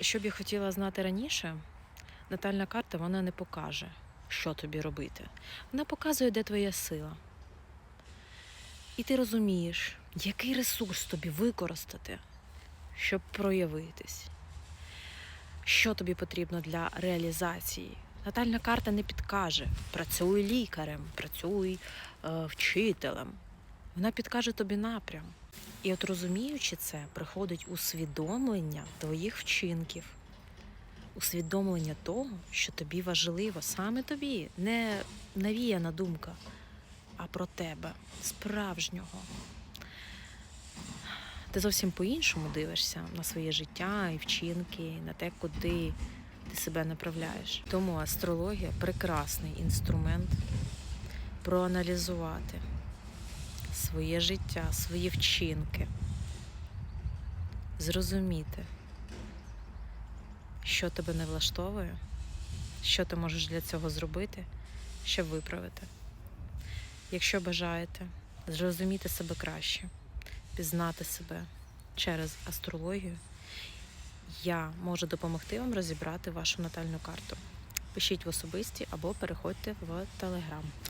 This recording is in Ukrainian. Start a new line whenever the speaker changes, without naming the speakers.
Що б я хотіла знати раніше, натальна карта вона не покаже, що тобі робити. Вона показує, де твоя сила. І ти розумієш, який ресурс тобі використати, щоб проявитись, що тобі потрібно для реалізації. Натальна карта не підкаже: працюй лікарем, працюй е, вчителем. Вона підкаже тобі напрям. І от розуміючи це, приходить усвідомлення твоїх вчинків, усвідомлення того, що тобі важливо, саме тобі, не навіяна думка, а про тебе, справжнього. Ти зовсім по-іншому дивишся на своє життя і вчинки, на те, куди ти себе направляєш. Тому астрологія прекрасний інструмент проаналізувати своє життя, свої вчинки, зрозуміти, що тебе не влаштовує, що ти можеш для цього зробити, щоб виправити. Якщо бажаєте зрозуміти себе краще, пізнати себе через астрологію, я можу допомогти вам розібрати вашу натальну карту. Пишіть в особисті або переходьте в телеграм.